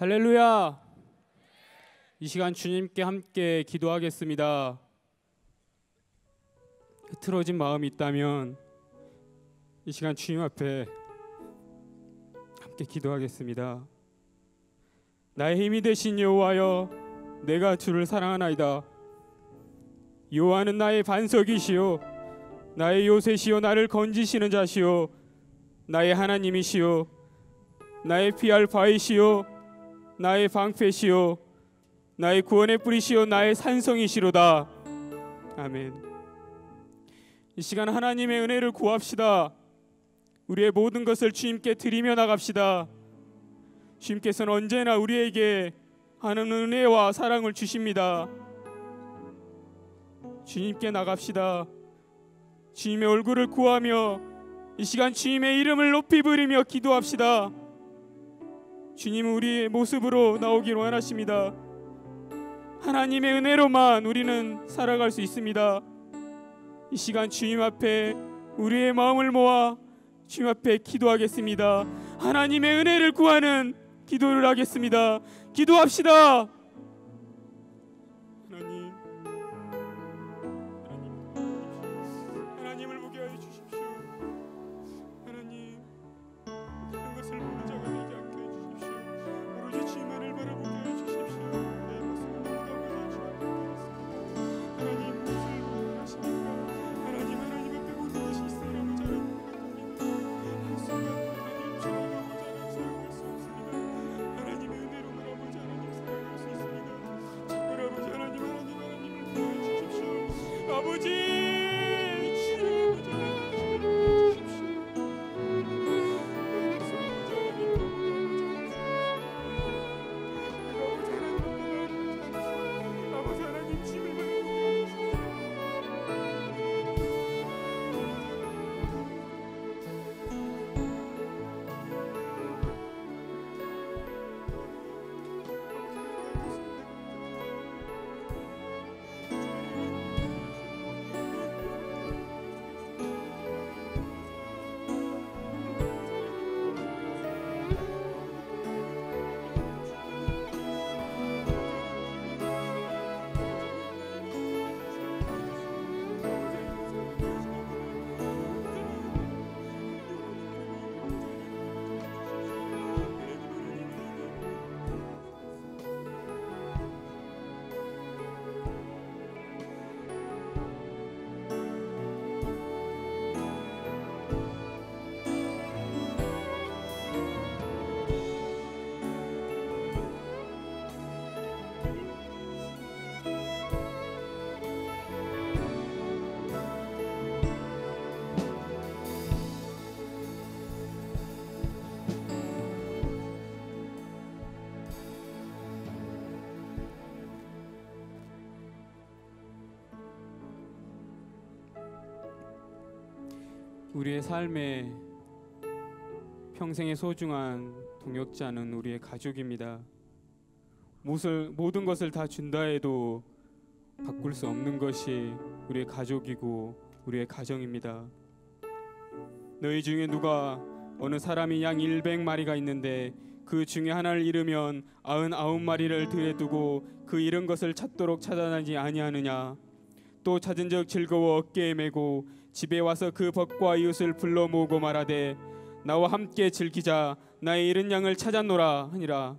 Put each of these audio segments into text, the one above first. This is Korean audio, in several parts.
할렐루야. 이 시간 주님께 함께 기도하겠습니다. 흐트러진 마음이 있다면 이 시간 주님 앞에 함께 기도하겠습니다. 나의 힘이 되신 여호와여 내가 주를 사랑하나이다. 여호와는 나의 반석이시요 나의 요새시요 나를 건지시는 자시요 나의 하나님이시요 나의 피할 바이시요 나의 방패시요 나의 구원의 뿌리시요 나의 산성이시로다. 아멘. 이 시간 하나님의 은혜를 구합시다. 우리의 모든 것을 주님께 드리며 나갑시다. 주님께서는 언제나 우리에게 하는 은혜와 사랑을 주십니다. 주님께 나갑시다. 주님의 얼굴을 구하며 이 시간 주님의 이름을 높이 부르며 기도합시다 주님은 우리의 모습으로 나오길 원하십니다. 하나님의 은혜로만 우리는 살아갈 수 있습니다. 이 시간 주님 앞에 우리의 마음을 모아 주님 앞에 기도하겠습니다. 하나님의 은혜를 구하는 기도를 하겠습니다. 기도합시다. 우리의 삶에 평생의 소중한 동역자는 우리의 가족입니다. 무엇을, 모든 것을 다 준다 해도 바꿀 수 없는 것이 우리의 가족이고 우리의 가정입니다. 너희 중에 누가 어느 사람이 양 100마리가 있는데 그 중에 하나를 잃으면 99마리를 들에 두고 그 잃은 것을 찾도록 찾아다니지 아니하느냐 또 찾은즉 즐거워 어깨에 메고 집에 와서 그 벗과 이웃을 불러 모으고 말하되 나와 함께 즐기자 나의 잃은 양을 찾았노라 하니라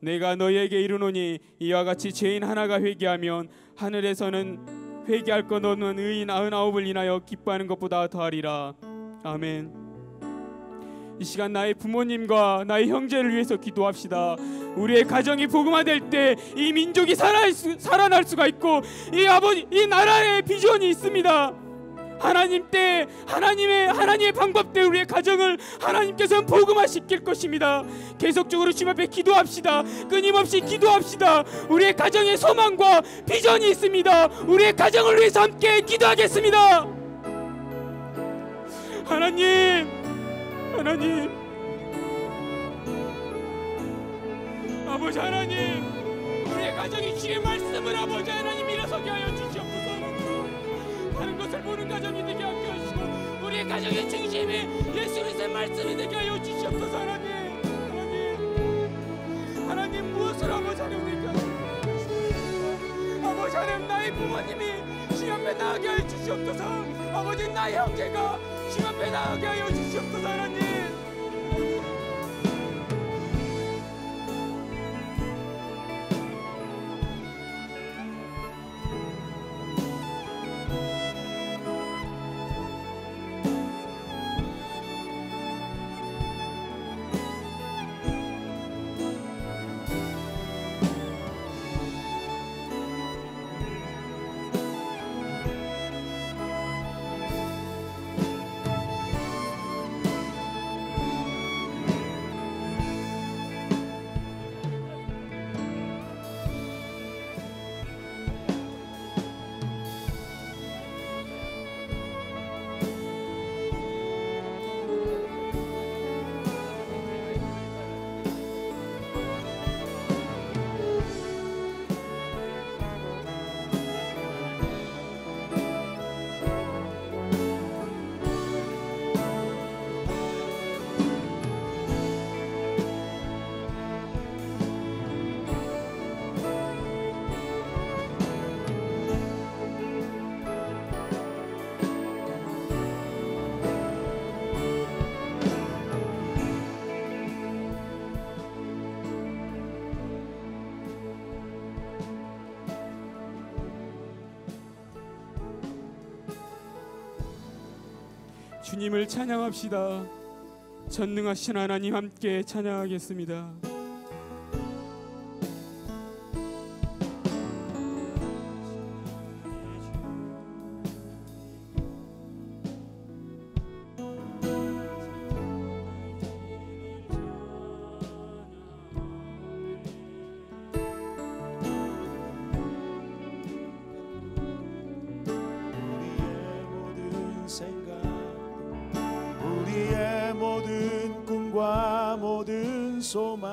내가 너희에게 이르노니 이와 같이 죄인 하나가 회개하면 하늘에서는 회개할 것 없는 의인 아흔아홉을 인하여 기뻐하는 것보다 더하리라 아멘 이 시간 나의 부모님과 나의 형제를 위해서 기도합시다. 우리의 가정이 복음화될 때 이 민족이 살아 수, 살아날 수가 있고 이 아버지 이 나라의 비전이 있습니다. 하나님 때 하나님의 하나님의 방법 때 우리의 가정을 하나님께서는 복음화 시킬 것입니다. 계속적으로 주님 앞에 기도합시다. 끊임없이 기도합시다. 우리의 가정에 소망과 비전이 있습니다. 우리의 가정을 위해서 함께 기도하겠습니다. 하나님 하나님 아버지 하나님 우리의 가정이 주의 말씀을 아버지 하나님 일어서게 하여 주시옵소서 그것을 보는 가정이 되게 하여 주시고 우리의 가정의 중심이 예수 그리스도의 말씀이 되게 하여 주시옵소서 하나님. 하나님. 하나님 무엇을 아버지 하려니까? 아버지 하나님 나의 부모님이 주님 앞에 나아게 하여 주시옵소서. 아버지 나의 형제가 주님 앞에 나아게 하여 주시옵소서 하나님. 주님을 찬양합시다. 전능하신 하나님 함께 찬양하겠습니다. 모든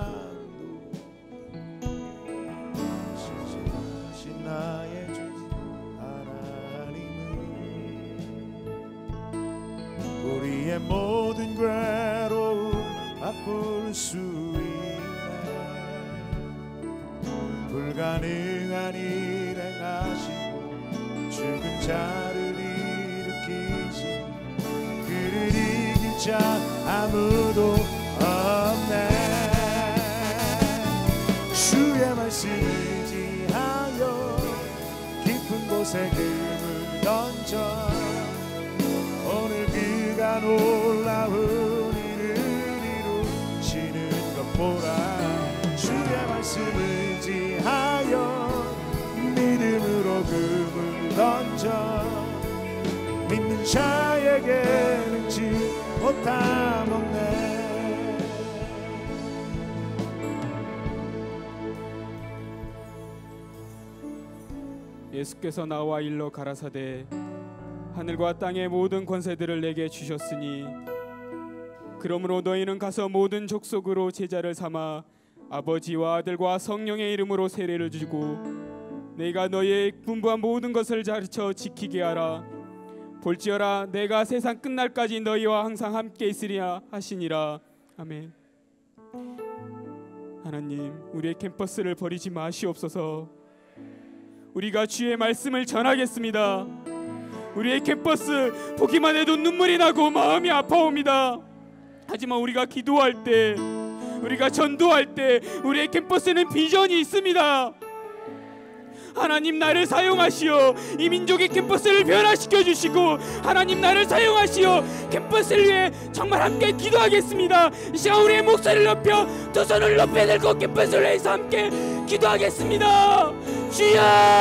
주의 말씀을 지하여 깊은 곳에 금을 던져 오늘 그가 놀라운 일을 이루시는 것 보라 주의 말씀을 지하여 믿음으로 금을 던져 믿는 자에게 능치 못함 없네 예수께서 나와 일러 가라사대 하늘과 땅의 모든 권세들을 내게 주셨으니 그러므로 너희는 가서 모든 족속으로 제자를 삼아 아버지와 아들과 성령의 이름으로 세례를 주고 내가 너희의 분부한 모든 것을 가르쳐 지키게 하라. 볼지어라 내가 세상 끝날까지 너희와 항상 함께 있으리라 하시니라. 아멘. 하나님 우리의 캠퍼스를 버리지 마시옵소서 우리가 주의 말씀을 전하겠습니다. 우리의 캠퍼스 보기만 해도 눈물이 나고 마음이 아파옵니다. 하지만 우리가 기도할 때, 우리가 전도할 때, 우리의 캠퍼스는 비전이 있습니다. 하나님 나를 사용하시어 이 민족의 캠퍼스를 변화시켜 주시고 하나님 나를 사용하시어 캠퍼스를 위해 정말 함께 기도하겠습니다. 이 시간 우리의 목소리를 높여 두 손을 높여 들고 캠퍼스를 위해서 함께 기도하겠습니다. 주여!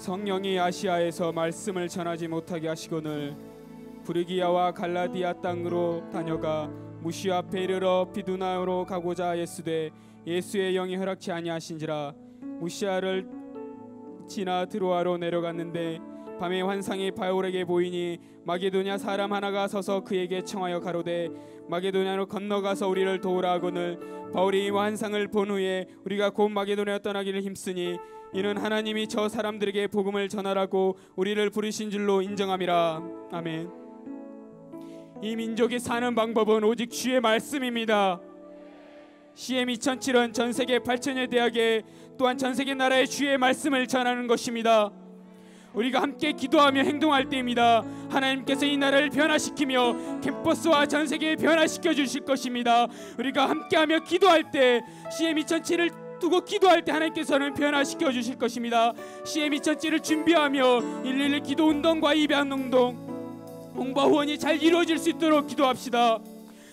성령이 아시아에서 말씀을 전하지 못하게 하시거늘 브르기아와 갈라디아 땅으로 다녀가 무시 앞에 이르러 비두나로 가고자 예수되 예수의 영이 허락치 아니하신지라 무시아를 지나 드로아로 내려갔는데 밤에 환상이 바울에게 보이니 마게도냐 사람 하나가 서서 그에게 청하여 가로되 마게도냐로 건너가서 우리를 도우라 하거늘 바울이 이 환상을 본 후에 우리가 곧 마게도냐 떠나기를 힘쓰니 이는 하나님이 저 사람들에게 복음을 전하라고 우리를 부르신 줄로 인정함이라 아멘. 이 민족이 사는 방법은 오직 주의 말씀입니다. CM 2007은 전 세계 8천여 대학에 또한 전 세계 나라의 주의 말씀을 전하는 것입니다. 우리가 함께 기도하며 행동할 때입니다. 하나님께서 이 나라를 변화시키며 캠퍼스와 전 세계에 변화시켜 주실 것입니다. 우리가 함께하며 기도할 때 CM 2007을 두고 기도할 때 하나님께서는 변화시켜 주실 것입니다. CM 2007을 준비하며 111 기도 운동과 입양 운동 홍보 후원이 잘 이루어질 수 있도록 기도합시다.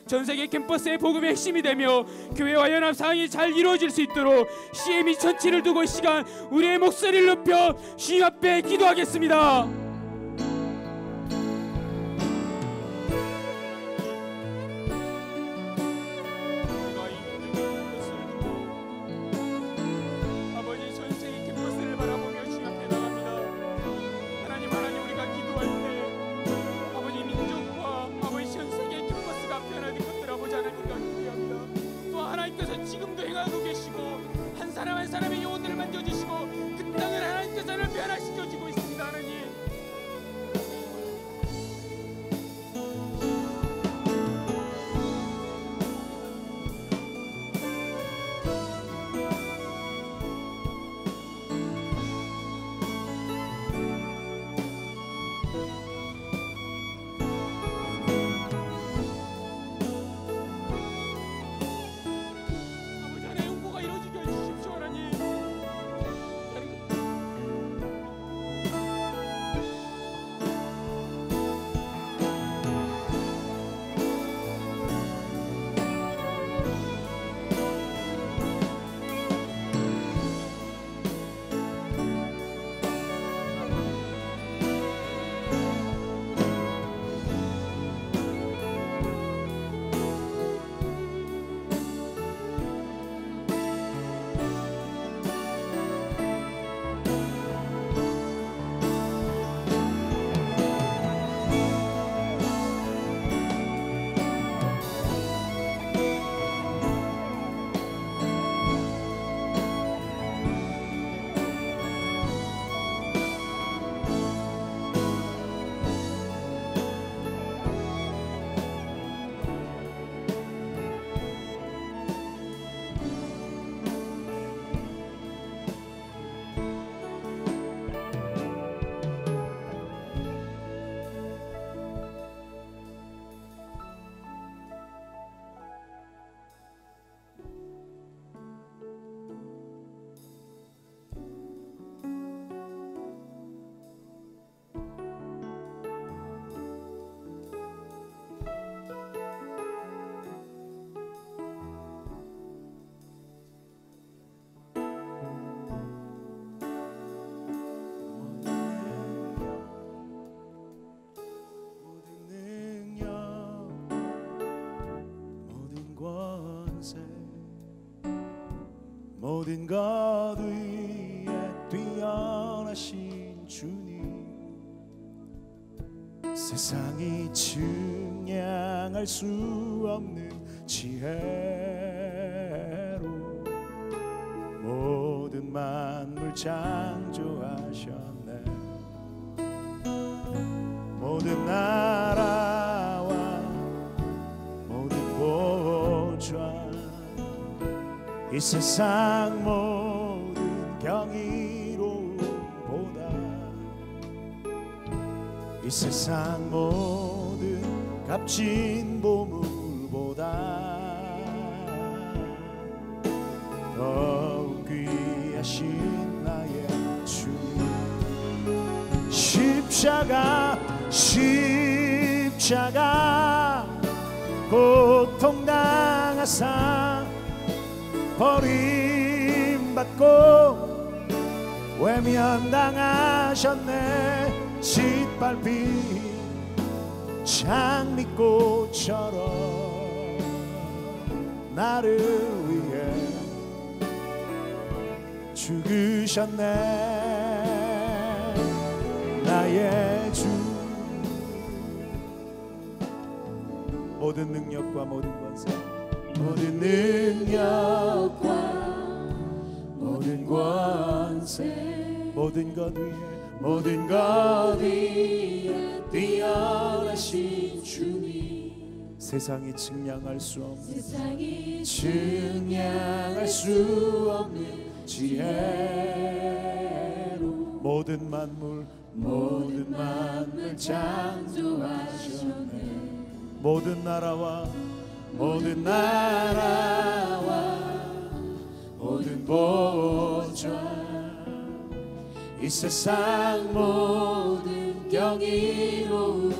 전 세계 캠퍼스의 복음의 핵심이 되며 교회와 연합 사항이 잘 이루어질 수 있도록 CM 2007을 두고 이 시간 우리의 목소리를 높여 주님 앞에 기도하겠습니다. 모든 것 위에 뛰어나신 주님. 세상이 증량할 수 없는 지혜로 모든 만물 창조하셨네. 모든 나 이 세상 모든 경이로움보다 이 세상 모든 값진 보물보다 더욱 귀하신 나의 주님 십자가 십자가 고통당하사 버림받고 외면당하셨네. 짓밟힌 장미꽃처럼 나를 위해 죽으셨네. 나의 주. 모든 능력과 모든 권세 모든 능력과 모든 권세 모든 것 위에 모든 것 위에 뛰어나신 주님. 세상이 측량할 수 없는 세상이 측량할 수 없는 지혜로 모든 만물 모든 만물 창조하셨네. 모든 나라와 모든 나라와 모든 보좌 이 세상 모든 경이로움보다.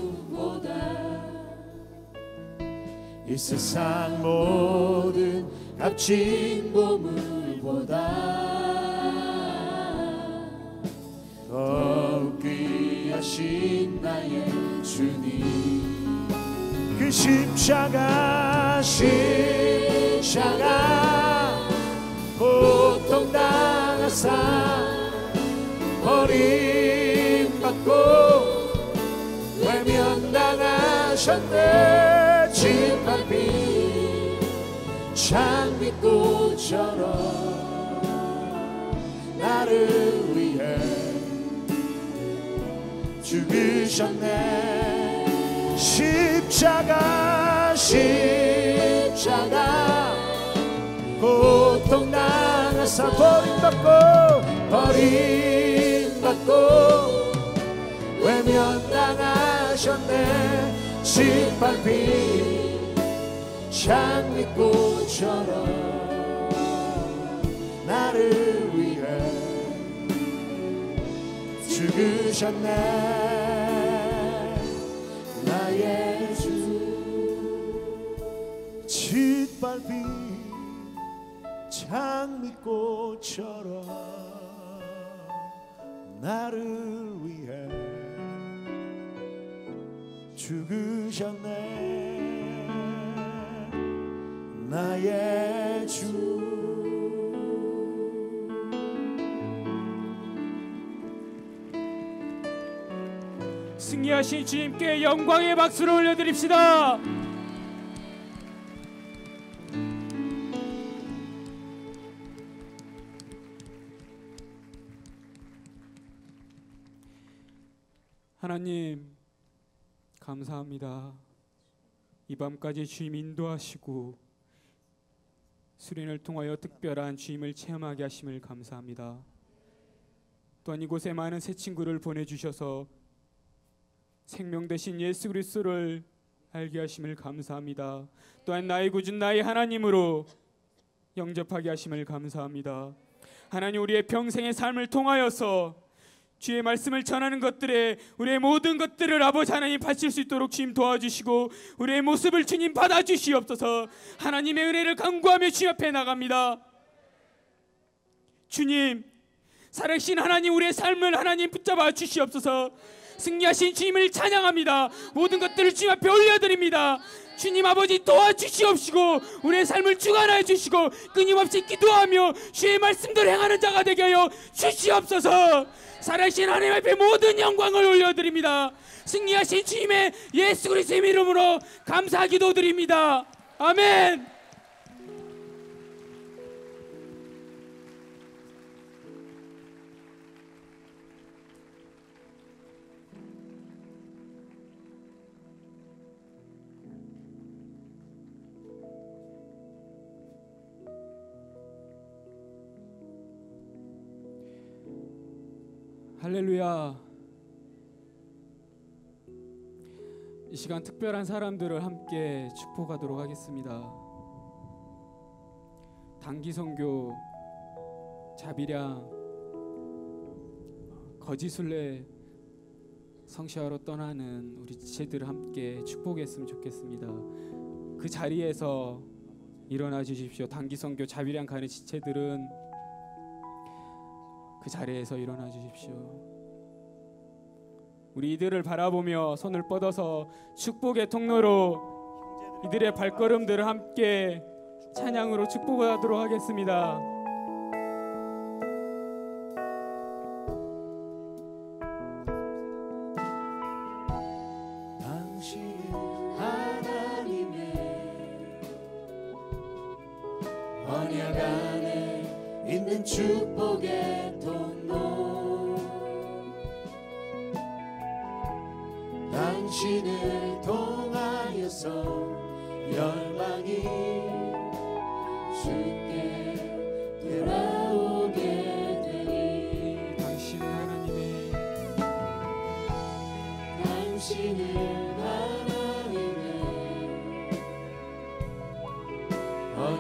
이 세상 모든 값진 보물보다. 더욱 귀하신 나의 주님 그 십자가 십자가. 고통당하사 버림받고 외면당하셨네. 짓밟힌 장미꽃처럼 나를 위해 죽으셨네 십자가 십자가. 고통 당하사 버림받고 버림받고. 외면당하셨네. 짓밟힌 장미꽃처럼 나를 위해 죽으셨네 짓밟힌 장미꽃처럼 나를 위해 죽으셨네 나의 주 승리하신 주님께 영광의 박수를 올려드립시다. 하나님 감사합니다. 이 밤까지 주님 인도하시고 수련을 통하여 특별한 주님을 체험하게 하심을 감사합니다. 또한 이곳에 많은 새 친구를 보내주셔서 생명 대신 예수 그리스도를 알게 하심을 감사합니다. 또한 나의 구준 나의 하나님으로 영접하게 하심을 감사합니다. 하나님 우리의 평생의 삶을 통하여서 주의 말씀을 전하는 것들에 우리의 모든 것들을 아버지 하나님 바칠 수 있도록 주님 도와주시고 우리의 모습을 주님 받아주시옵소서. 하나님의 은혜를 간구하며 주님 앞에 나갑니다. 주님 살아계신 하나님 우리의 삶을 하나님 붙잡아 주시옵소서. 승리하신 주님을 찬양합니다. 모든 것들을 주님 앞에 올려드립니다. 주님 아버지 도와주시옵시고 우리의 삶을 주관하여 주시고 끊임없이 기도하며 주의 말씀대로 행하는 자가 되게 하여 주시옵소서 살아계신 하나님 앞에 모든 영광을 올려드립니다. 승리하신 주님의 예수 그리스도의 이름으로 감사 기도드립니다. 아멘 할렐루야. 이 시간 특별한 사람들을 함께 축복하도록 하겠습니다. 단기 선교 자비량 거지순례 성시하러 떠나는 우리 지체들을 함께 축복했으면 좋겠습니다. 그 자리에서 일어나 주십시오. 단기 선교 자비량 가는 지체들은 그그 자리에서 일어나 주십시오. 우리 이들을 바라보며 손을 뻗어서 축복의 통로로 이들의 발걸음들을 함께 찬양으로 축복하도록 하겠습니다.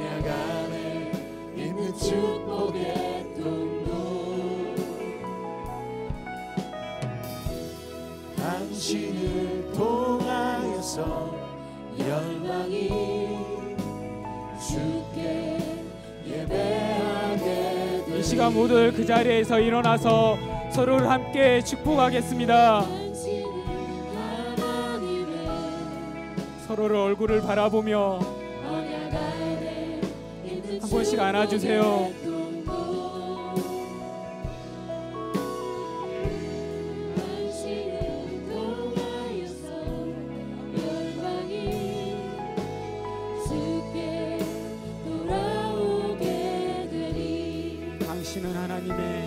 언약 안에 있는 축복의 통로 당신을 통하여서 열방이 주께 예배하게 이 시간 모두 그 자리에서 일어나서 서로를 함께 축복하겠습니다. 서로를 얼굴을 바라보며 한 번씩 안아주세요. 당신은 하나님의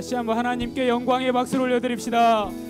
다시 한번 하나님께 영광의 박수를 올려드립시다.